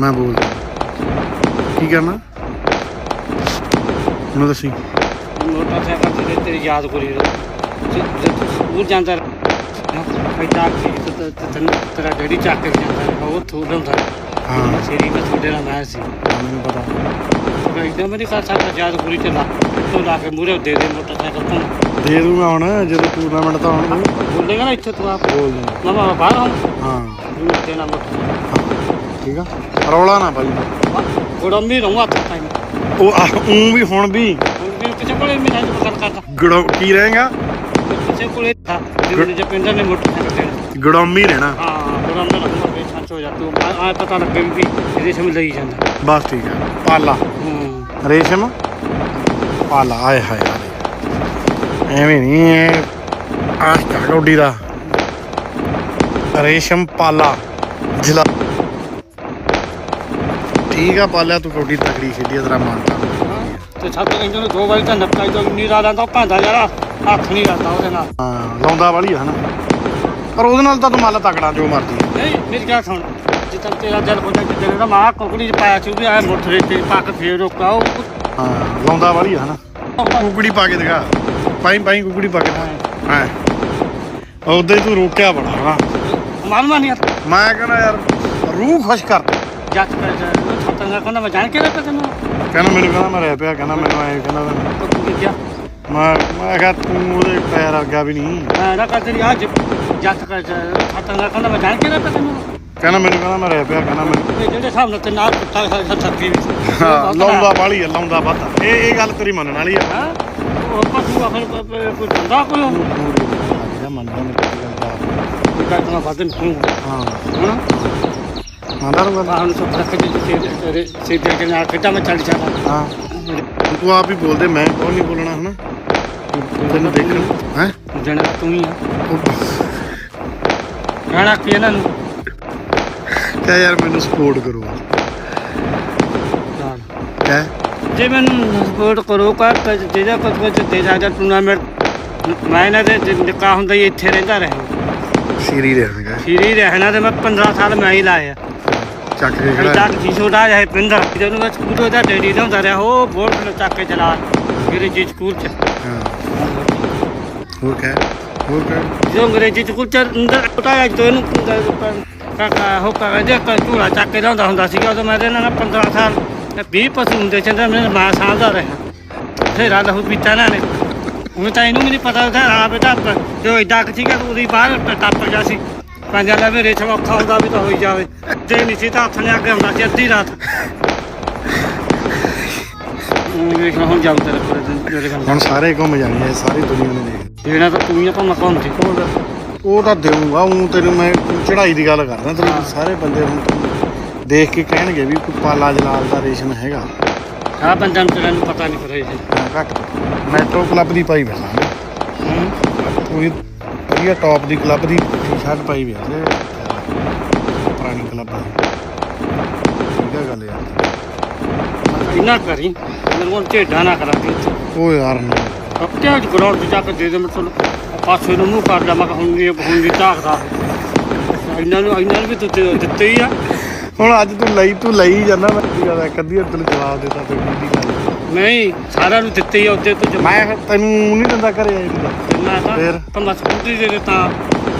ਮੈਂ ਬੋਲਦਾ ਕੀ ਕਰਨਾ? ਮੈਨੂੰ ਦੱਸੀ। ਮੋਟਰਸਾਈਕਲ ਤੇ ਤੇਰੀ ਯਾਦ ਕਰੀ ਰੋ ਸਕੂਲ ਜਾਂਦਾ ਬੈਠਾ ਕੇ ਤੈਨੂੰ ਤੇਰਾ ਡੈਡੀ ਚੱਕ ਕੇ ਜਾਂਦਾ ਰਿਹਾ, ਉਹ ਥੋੜਾ ਹੁੰਦਾ। ਹਾਂ। ਸੇਰੀ ਮੈਂ ਤੁਹਾਡੇ ਨਾਲ ਮੈਂ ਸੀ? ਹਾਂ, ਮੈਨੂੰ ਪਤਾ ਮੈਂ ਇੱਕਦਮ ਨਹੀਂ ਕਰ ਸਕਦਾ ਯਾਦ ਕਰੀ ਤੇ ਲਾ ਤੋਂ ਲਾ ਕੇ ਮੂਰੇ ਦੇ ਦੇ ਮੋਟਰਸਾਈਕਲ ਤੋਂ। ਦੇ ਦੂੰਗਾ ਹੁਣ ਜਦੋਂ ਟੂਰਨਾਮੈਂਟ ਤਾਂ ਹੁਣ ਬੋਲੇਗਾ ਨਾ ਇੱਥੇ ਤੂੰ ਆਪ। ਬੋਲ ਦੂੰਗਾ ਮਮਾ ਬਾਹਰ ਆਉਂ ਹਾਂ। ਮੈਂ ਤੇਰਾ ਮੋਟਰਸਾਈਕਲ ਠੀਕ ਆ। ਰੌਲਾ ਨਾ ਪਾਈ। ਗੜੰਮੀ ਰਹੂੰ ਹੱਥ ਟਾਈਮ ਉਹ ਉਹ ਵੀ ਹੁਣ ਵੀ। ਕਿਸੇ ਕੋਲੇ ਮੇਰਾ ਗੱਲ ਕਰਦਾ। ਗੜੋ ਕੀ ਰਹੇਗਾ? ਕਿਸੇ ਕੋਲੇ ਜਿਵੇਂ ਜੇ ਪਿੰਡਾਂ ਨੇ ਮੋਟਰਸਾਈਕਲ ਦੇਣਾ। ਗੜੋਮੀ ਰਹਿਣਾ। ਹਾਂ ਗੜੰਮੀ ਹੋ ਬਸ ਠੀਕ ਆ ਪਾਲਾ। ਹੂੰ। ਰੇਸ਼ਮ? ਪਾਲਾ ਆਏ ਹਾਏ ਹਾਏ। ਐਵੇਂ ਨਹੀਂ ਆਸ਼ਕਾ ਗੋਡੀ ਦਾ। ਰੇਸ਼ਮ ਪਾਲਾ। ਜ਼ਿਲ੍ਹਾ ਠੀਕ ਆ ਪਾਲਿਆ ਤੂੰ ਗੋਡੀ ਤਕੜੀ ਖੇਡੀ ਆ, ਤੇਰਾ ਮਾਨਤਾ ਤੇ। ਛੱਤ ਕਹਿੰਦੇ ਨੇ ਦੋ ਵਾਰੀ ਤਾਂ ਨੱਕਾ ਹੀ ਤੋਂ ਨਹੀਂ ਰਾ ਲੈਂਦਾ ਭਾਂਦਾ ਯਾਰ ਹੱਥ ਨਹੀਂ ਲਾਉਂਦਾ ਉਹਦੇ ਨਾਲ। ਹਾਂ ਲਾਉਂਦਾ ਵਾਲੀ ਆ ਹਨਾ। ਪਰ ਉਹਦੇ ਨਾਲ ਤਾਂ ਤੂੰ ਮੱਲ ਤਕੜਾ ਜੋ ਮਰਜ਼ੀ। ਨਹੀਂ ਮੇਰੀ ਗੱਲ ਸੁਣ। ਜਿੱਦਾਂ ਤੇਰਾ ਦਿਲ ਹੁੰਦਾ ਜਿੱਦਾਂ ਦਾ ਮਾਂ ਕੋਕੜੀ ਚ ਪਾਇਆ ਸੀ ਵੀ ਆ ਮੁੱਠਰੇ ਤੇ ਪਾ ਕੇ ਫੇਰ ਰੋਕਾ ਉਹ ਹਾਂ ਲਾਉਂਦਾ ਵਾਲੀ ਆ ਹਨਾ ਕੁਕੜੀ ਪਾ ਕੇ ਦਿਖਾ। ਪਾਈ ਪਾਈ ਕੁਕੜੀ ਪਾ ਕੇ ਦਿਖਾ। ਹਾਂ। ਉਹਦੇ ਤੂੰ ਰੋਕਿਆ ਬੜਾ ਹਨਾ ਮਨ ਮਨ ਯਾਰ ਮੈਂ ਕਹਿੰਦਾ ਯਾਰ ਰੂਹ ਖੁਸ਼ ਕਰ। ਜੱਟ ਕਰ ਜਾ ਛੱਤਾਂ ਦਾ ਕਹਿੰਦਾ ਮੈਂ ਜਾਣ ਕੇ ਰੱਖਿਆ ਤੈਨੂੰ? ਕਹਿੰਦਾ ਮੈਨੂੰ ਕਹਿੰਦਾ ਮੈਂ ਰਹਿ ਪਿਆ ਕਹਿੰਦਾ ਮੈਨੂੰ ਐ ਕਹਿੰਦਾ ਮੈਂ- ਤੂੰ ਕੀ ਕਿਹਾ? ਮੈਂ ਮੈਂ ਕਿਹਾ ਤੂੰ ਉਹਦੇ ਪੈਰ ਅੱਗਾ ਵੀ ਨਹੀਂ। ਮੈਂ ਨਾ ਕਰ ਤੇਰੀ ਆ ਜੱਟ ਕਰ ਛੱਤਾਂ ਦਾ ਕਹਿੰਦਾ ਮੈਂ ਜਾਣ ਕੇ ਰੱਖਿਆ ਤੈਨੂੰ? ਕਹਿੰਦਾ ਮੈਨੂੰ ਕਹਿੰਦਾ ਮੈਂ ਰਹਿ ਪਿਆ ਕਹਿੰਦਾ ਮੈਨੂੰ ਇਹ ਜਿਹੜੇ ਹਿਸਾਬ ਨਾਲ ਤੇ ਨਾਲ ਕੁੱਤਾ ਥੱਕੀ ਵੀ ਹਾਂ ਲਾਉਂਦਾ ਵਾਲੀ ਆ ਲਾਉਂਦਾ ਵੱਧ। ਇਹ ਇਹ ਗੱਲ ਤੇਰੀ ਮੰਨਣ ਵਾਲੀ ਆ। ਹਾਂ? ਉਹ ਪਸ਼ੂ ਆਖਰ ਕੋਈ ਧੰਦਾ ਕੋਈ ਉਹ? ਜਿਹੜਾ ਮੰਨਦਾ ਮੇਰੀ ਗੱਲ ਦਾ। ਕੱਟਣਾ ਵੱਧ ਨਹੀਂ ਹਾਂ। ਹਾਂ ਮੰਨਦਾ ਨੂੰ ਗੱਲ। ਬਾਹਰ ਤੋਂ ਰੱਖ ਕੇ ਤੇ ਤੇਰੇ ਸਿੱਧੇ ਕੇ ਨਾਲ ਕਿੱਦਾਂ ਮੈਂ ਚੱਲ ਜਾਣਾ ਹਾਂ। ਤੂੰ ਆਪ ਹੀ ਬੋਲਦੇ ਮੈਂ ਕੌਣ ਨਹੀਂ ਬੋਲਣਾ ਹਨਾ? ਤੈਨੂੰ ਦੇਖਣ ਹੈ? ਜਣਾ ਤੂੰ ਹੀ ਆ। ਗਾਣਾ ਕੀ ਇਹਨਾਂ ਨੂੰ? ਕਹਿ ਯਾਰ ਮੈਨੂੰ ਸਪੋਰਟ ਕਰੋ। ਯਾਰ, ਕਹਿ? ਜੇ ਮੈਨੂੰ ਸਪੋਰਟ ਕਰੋ ਕਾ ਜਿਹੜਾ ਕੁਝ ਕੁਝ ਦੇ ਸਕਦਾ ਟੂਰਨਾਮੈਂਟ ਮੈਂ ਇਹਨਾਂ ਦੇ ਜੇ ਨਿੱਕਾ ਹੁੰਦਾ ਹੀ ਇੱਥੇ ਰਹਿੰਦਾ ਰਿਹਾ ਸੀਰੀ ਰਹਿਣਗਾ ਫਿਰੀ ਰਹਿਣਾ ਤੇ ਮੈਂ 15 ਸਾਲ ਮੈਂ ਹੀ ਲਾਇਆ। ਚੱਕ ਕੇ ਖੜਾ। ਕੀ ਛੋਟਾ ਜਿਹਾ ਪਿੰਦਰ ਜਦੋਂ ਮੈਂ ਸਕੂਲ ਦਾ ਡੈਡੀ ਹੁੰਦਾ ਰਿਹਾ ਉਹ ਬੋਰਡ ਨੂੰ ਚੱਕ ਕੇ ਚਲਾ ਅੰਗਰੇਜ਼ੀ ਸਕੂਲ ਚ। ਹਾਂ। ਹੋਰ ਕਹਿ ਹੋਰ ਕਹਿ ਜੋ ਅੰਗਰੇਜ਼ੀ ਸਕੂਲ ਚ ਅੰਦਰ ਛੋਟਾ ਜਦੋਂ ਇਹਨੂੰ ਕਾਕਾ ਹੋ ਕਾ ਕਾ ਝੂਲਾ ਚੱਕ ਕੇ ਲਿਆਉਂਦਾ ਹੁੰਦਾ ਸੀਗਾ, ਉਦੋਂ ਮੈਂ ਇਹਦੇ ਨਾਲ 15 ਸਾਲ 20 ਪਸ਼ੂ ਹੁੰਦੇ ਸੀ ਤੇ ਮੈਂ ਮਾਂ ਸਾਂਭਦਾ ਰਿਹਾ। ਫੇਰ ਲਹੂ ਪੀਤਾ ਨਾ ਨੇ। ਉਹ ਤਾਂ ਇਹਨੂੰ ਵੀ ਨਹੀਂ ਪਤਾ ਉਹਦਾ ਆ ਬੇਟਾ ਜੋ ਐਡਾ ਕੁ ਸੀਗਾ, ਉਹਦੀ ਬਾਹਰ ਟੱਪ ਗਿਆ ਸੀ। ਪੰਜਾਂ ਦਾ ਮੇਰੇ ਛਵਾ ਔਖਾ ਹੁੰਦਾ ਵੀ ਤਾਂ ਹੋਈ ਜਾਵੇ। ਜੇ ਨਹੀਂ ਸੀ ਤਾਂ ਹੱਥ ਨੇ ਅੱਗੇ ਹੁੰਦਾ ਸੀ, ਅੱਧੀ ਰਾਤ। ਹੁਣ ਜਾਉ ਤੇਰੇ ਕੋਲ ਜਿਹੜੇ ਬੰਦਾ ਹੁਣ ਸਾਰੇ ਘੁੰਮ ਜਾਣੀ ਸਾਰੀ ਦੁਨੀਆ ਨੇ ਦੇਖ। ਜਿਹੜਾ ਤਾਂ ਤੂੰ ਹੀ ਆਪਾਂ ਤੇ ਕੋਲ ਉਹ ਤਾਂ ਦੇਊਂਗਾ ਉਹ ਤੈਨੂੰ ਮੈਂ ਚੜਾਈ ਦੀ ਗੱਲ ਕਰਦਾ ਤੈਨੂੰ ਸਾਰੇ ਬੰਦੇ ਹੁਣ ਦੇਖ ਕੇ ਕਹਿਣਗੇ ਵੀ ਪਾਲਾ ਜਲਾਲ ਦਾ ਰੇਸ਼ਮ ਹੈਗਾ। ਆ ਬੰਦਿਆਂ ਨੂੰ ਤੇਰਾ ਪਤਾ ਨਹੀਂ ਫਿਰ ਇਹ। ਹਾਂ, ਘੱਟ। ਮੈਟਰੋ ਕਲੱਬ ਦੀ ਪਾਈ ਬੈਠਾ ਹੂੰ। ਪੂਰੀ ਵਧੀਆ ਟੌਪ ਦੀ ਕਲੱਬ ਦੀ ਟੀ-ਸ਼ਰਟ ਪਾਈ ਵੀ ਹੈ ਪੁਰਾਣੀ ਕਲੱਬ ਦੀ ਠੀਕ ਹੈ ਗੱਲ ਯਾਰ। ਇੰਨਾ ਕਰੀ ਮੈਨੂੰ ਹੁਣ ਢੇਡਾ ਨਾ ਕਰਾ ਕੇ ਇੱਥੇ। ਉਹ ਯਾਰ ਨਹੀਂ ਅੱਤੇ ਅੱਜ ਗਰਾਊਂਡ 'ਚ ਜਾ ਕੇ ਦੇ ਦੇ ਮੈਂ ਤੁਹਾਨੂੰ ਪਾਸੇ ਨੂੰ ਮੂੰਹ ਕਰ ਲਿਆ ਮੈਂ ਹੁਣ ਨਹੀਂ ਹੁਣ ਨਹੀਂ ਝਾਕਦਾ। ਇਹਨਾਂ ਨੂੰ ਇਹਨਾਂ ਨੂੰ ਵੀ ਦਿੱਤੇ ਦਿੱਤੇ ਹੀ ਆ। ਹੁਣ ਅੱਜ ਤੂੰ ਲਈ ਤੂੰ ਲਈ ਜਾਂਦਾ ਮੈਂ ਕੀ ਅੱਧੀ ਵਾਰ ਤੈਨੂੰ ਜਵਾਬ ਦਿੱਤਾ ਤੇ ਦੀ ਗੱਲ ਨਹੀਂ ਸਾਰਿਆਂ ਨੂੰ ਦਿੱਤੇ ਹੀ ਆ ਉੱਤੇ ਤੂੰ ਮੈਂ ਤੈਨੂੰ ਨਹੀਂ ਦਿੰਦਾ ਘਰੇ ਆਈ ਨੂੰ ਮੈਂ ਤਾਂ ਫਿਰ? ਤਾਂ ਮੈਂ ਸਕੂਟਰੀ ਦੇ ਦਿੱਤਾ।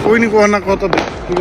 ਕੋਈ ਨਹੀਂ ਕੋਈ ਨਾ ਕੋ ਤਾਂ ਦੇ-